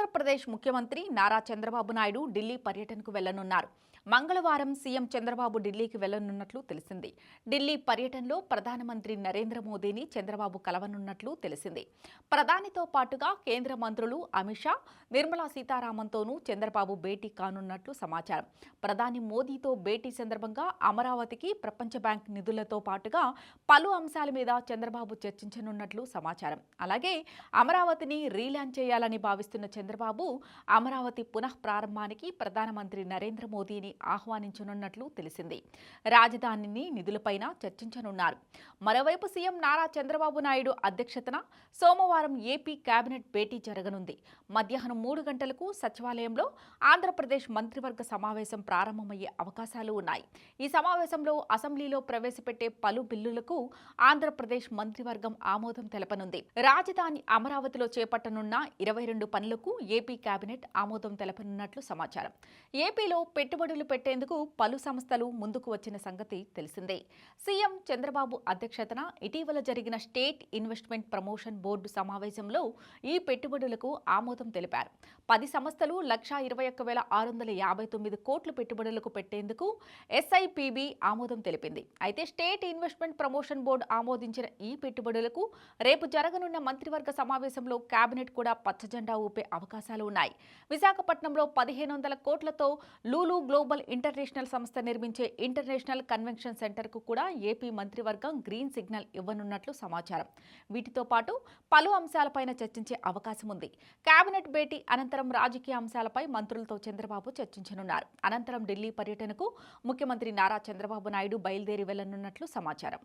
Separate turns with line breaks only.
ఆంధ్రప్రదేశ్ ముఖ్యమంత్రి నారా చంద్రబాబు నాయుడు ఢిల్లీ పర్యటనకు వెళ్ళనున్నారు మంగళవారం సీఎం చంద్రబాబు ఢిల్లీకి వెళ్ళనున్నట్లు తెలిసింది. ఢిల్లీ పర్యటనలో ప్రధానమంత్రి నరేంద్ర మోదీని చంద్రబాబు కలవనున్నట్లు తెలిసింది. ప్రధానితో పాటుగా కేంద్ర మంత్రులు అమిత్ షా నిర్మలా సీతారామన్తోనూ చంద్రబాబు భేటీ కానున్నట్లు సమాచారం. ప్రధాని మోదీతో భేటీ సందర్భంగా అమరావతికి ప్రపంచ బ్యాంక్ నిధులతో పాటుగా పలు అంశాల మీద చంద్రబాబు చర్చించనున్నట్లు సమాచారం. అలాగే అమరావతిని రీలాంచ్ చేయాలని భావిస్తున్న చంద్రబాబు అమరావతి పునః ప్రారంభానికి ప్రధానమంత్రి నరేంద్ర మోదీని ఆహ్వానించనున్నట్లు తెలిసింది. రాజధానిని నిధులపైన చర్చించనున్నారు. మరోవైపు సీఎం నారా చంద్రబాబు నాయుడు అధ్యక్షతన సోమవారం ఏపీ కేబినెట్ భేటీ జరగనుంది. మధ్యాహ్నం మూడు గంటలకు సచివాలయంలో ఆంధ్రప్రదేశ్ మంత్రివర్గ సమావేశం ప్రారంభమయ్యే అవకాశాలు ఉన్నాయి. ఈ సమావేశంలో అసెంబ్లీలో ప్రవేశపెట్టే పలు బిల్లులకు ఆంధ్రప్రదేశ్ మంత్రివర్గం ఆమోదం తెలపనుంది. రాజధాని అమరావతిలో చేపట్టనున్న ఇరవై రెండు పనులకు ఏపీ కేబినెట్ ఆమోదం తెలపనున్నట్లు సమాచారం. ఏపీలో పెట్టుబడులు పెట్టేందుకు పలు సంస్థలు ముందుకు వచ్చిన సంగతి తెలిసిందే. సీఎం చంద్రబాబు అధ్యక్షతన ఇటీవల జరిగిన స్టేట్ ఇన్వెస్ట్మెంట్ ప్రమోషన్ బోర్డు సమావేశంలో ఈ పెట్టుబడులకు ఆమోదం తెలిపారు. పది సంస్థలు లక్షా ఇరవై ఒక్క వేల ఆరు వందల యాభై తొమ్మిది కోట్ల పెట్టుబడులకు పెట్టేందుకు ఎస్ఐపిబి ఆమోదం తెలిపింది. అయితే స్టేట్ ఇన్వెస్ట్మెంట్ ప్రమోషన్ బోర్డు ఆమోదించిన ఈ పెట్టుబడులకు రేపు జరగనున్న మంత్రివర్గ సమావేశంలో కేబినెట్ కూడా పచ్చజెండా ఊపే అవకాశం అవకాశాలు ఉన్నాయి. విశాఖపట్నంలో పదిహేను వందల కోట్లతో లూలు గ్లోబల్ ఇంటర్నేషనల్ సంస్థ నిర్మించే ఇంటర్నేషనల్ కన్వెన్షన్ సెంటర్కు కూడా ఏపీ మంత్రివర్గం గ్రీన్ సిగ్నల్ ఇవ్వనున్నట్లు సమాచారం. వీటితో పాటు పలు అంశాలపైన చర్చించే అవకాశం ఉంది. కేబినెట్ భేటీ అనంతరం రాజకీయ అంశాలపై మంత్రులతో చంద్రబాబు చర్చించనున్నారు. అనంతరం ఢిల్లీ పర్యటనకు ముఖ్యమంత్రి నారా చంద్రబాబు నాయుడు బయలుదేరి వెళ్ళనున్నట్లు సమాచారం.